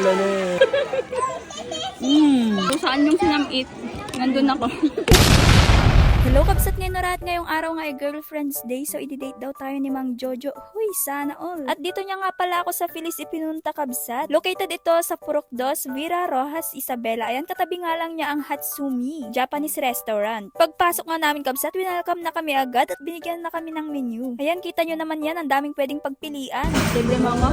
Nalala. Hmm. Kung saan yung sinamit, nandun ako. Hello, kabsat ngayon na rahat ngayong araw nga ay Girlfriend's Day, so i-date daw tayo ni Mang Jojo. Huy, sana all. At dito niya nga pala ako sa Phyllis ipinunta kabsat. Located ito sa Purok 2, Vira Rojas, Isabela. Ayan, katabi nga lang niya ang Hatsumi, Japanese restaurant. Pagpasok nga namin kabsat, winelcome na kami agad at binigyan na kami ng menu. Ayan, kita nyo naman yan, ang daming pwedeng pagpilian. Libre mo ako?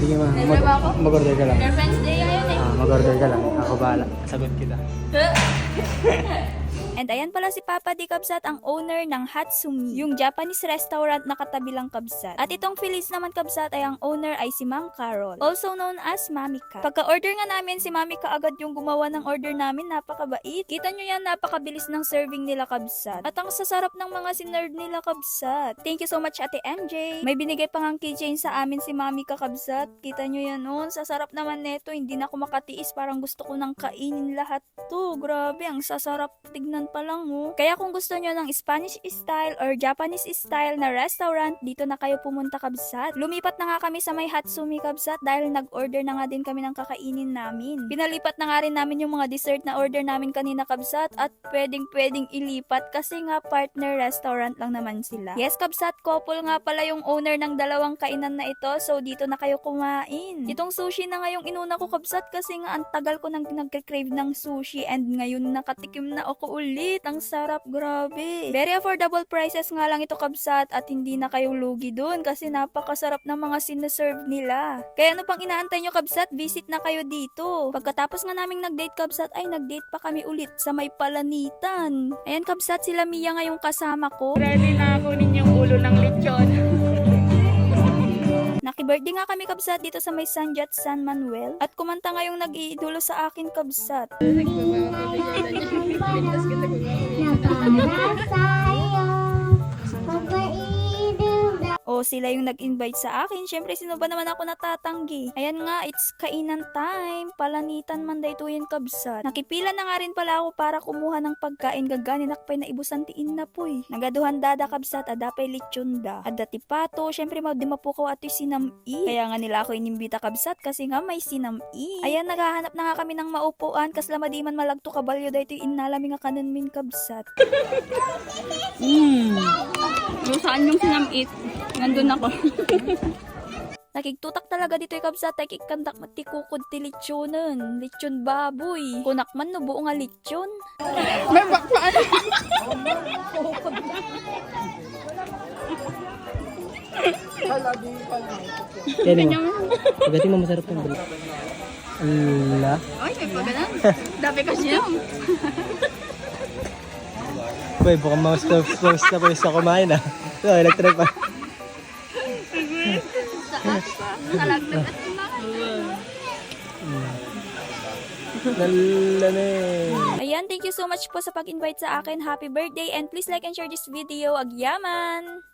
Sige ma. Libre ba ako? Mag-order ka lang. Girlfriend's Day ayun eh. Ah, mag-order ka lang. Ako bahala. Sagot kita. And ayan pala si Papa Di Kabsat, ang owner ng Hatsumi, yung Japanese restaurant na katabi lang Kabsat. At itong Phyllis naman Kabsat ay ang owner ay si Ma'am Carol, also known as Mamika. Pagka-order nga namin, si Mamika agad yung gumawa ng order namin, napakabait. Kita nyo yan, napakabilis ng serving nila Kabsat. At ang sasarap ng mga sinerve nila Kabsat. Thank you so much Ate MJ. May binigay pang ang keychain sa amin si Mamika Kabsat. Kita nyo yan noon, sasarap naman neto, hindi na ako makatiis, parang gusto ko nang kainin lahat to. Grabe, ang sasarap tignan pa lang oh. Kaya kung gusto nyo ng Spanish style or Japanese style na restaurant, dito na kayo pumunta kabsat. Lumipat na nga kami sa may Hatsumi kabsat dahil nag-order na nga din kami ng kakainin namin. Pinalipat na nga rin namin yung mga dessert na order namin kanina kabsat at pwedeng pwedeng ilipat kasi nga partner restaurant lang naman sila. Yes kabsat, couple nga pala yung owner ng dalawang kainan na ito so dito na kayo kumain. Itong sushi na nga yung inuna ko kabsat kasi nga ang tagal ko nang nagka-crave ng sushi and ngayon nakatikim na ako ulit. Ang sarap, grabe. Very affordable prices nga lang ito kabsat at hindi na kayo lugi dun kasi napakasarap ng mga sinaserve nila. Kaya ano pang inaantay nyo kabsat, visit na kayo dito. Pagkatapos nga naming nag-date kabsat ay nag-date pa kami ulit sa may palanitan. Ayan kabsat, sila Mia nga yung kasama ko. Ready na kunin yung ulo ng lechon. Naki-birthday nga kami kabsat dito sa may Sanjat San Manuel at kumanta nga yung nag-iidolo sa akin kabsat. O sila yung nag-invite sa akin. Syempre, sino ba naman ako natatanggi? Ayan nga, it's kainan time. Palanitan man dayto yan kabsat. Nakipila na nga rin pala ako para kumuha ng pagkain gaganin nakpay na ibusan tiin na poy. Nagaduhan dada kabsat, adapay lechunda. Adati pato, syempre mao di mapukaw ato'y sinam-i. Kaya nga nila ako inimbita kabsat kasi nga may sinam-i. Ayan, naghahanap na nga kami ng maupuan kasla di man malagto kabalyo dayto inalami nga kanan min kabsat. Kung saan yung sinamit, nandun ako. Nakigtutak talaga dito yung kabsat ay kikandak mati kukod ti lechonen. Lechon baboy. Kunak man no buo nga lechon. May bakpaan. Kaya mo. Pagdating mo masarap yung balik. Ala. Ay, may pagalan. Dabi kasi yun. Uy, baka na mouse na pwes na kumain ah. So, electric pa. Talaglag at Nalala. Ayan, thank you so much po sa pag-invite sa akin. Happy birthday and please like and share this video. Agyaman!